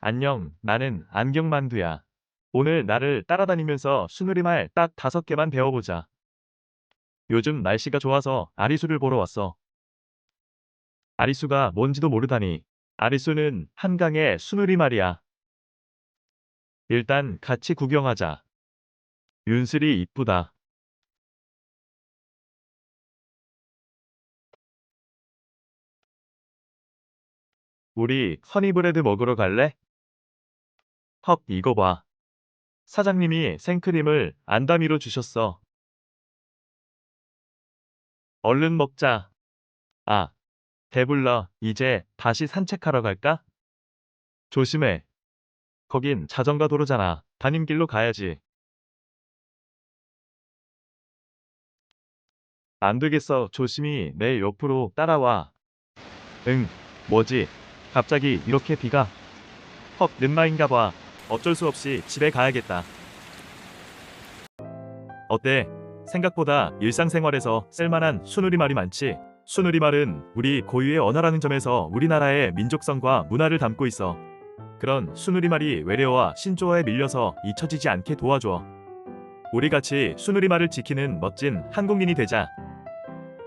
안녕, 나는 안경만두야. 오늘 나를 따라다니면서 수누리말 딱 다섯 개만 배워보자. 요즘 날씨가 좋아서 아리수를 보러 왔어. 아리수가 뭔지도 모르다니. 아리수는 한강의 수누리말이야. 일단 같이 구경하자. 윤슬이 이쁘다. 우리 허니브레드 먹으러 갈래? 헉, 이거 봐. 사장님이 생크림을 안다미로 주셨어. 얼른 먹자. 아, 배불러. 이제 다시 산책하러 갈까? 조심해. 거긴 자전거 도로잖아. 담임길로 가야지. 안 되겠어. 조심히 내 옆으로 따라와. 응, 뭐지? 갑자기 이렇게 비가? 헉, 늦마인가 봐. 어쩔 수 없이 집에 가야겠다. 어때? 생각보다 일상생활에서 쓸만한 수누리말이 많지? 수누리말은 우리 고유의 언어라는 점에서 우리나라의 민족성과 문화를 담고 있어. 그런 수누리말이 외래어와 신조어에 밀려서 잊혀지지 않게 도와줘. 우리 같이 수누리말을 지키는 멋진 한국인이 되자.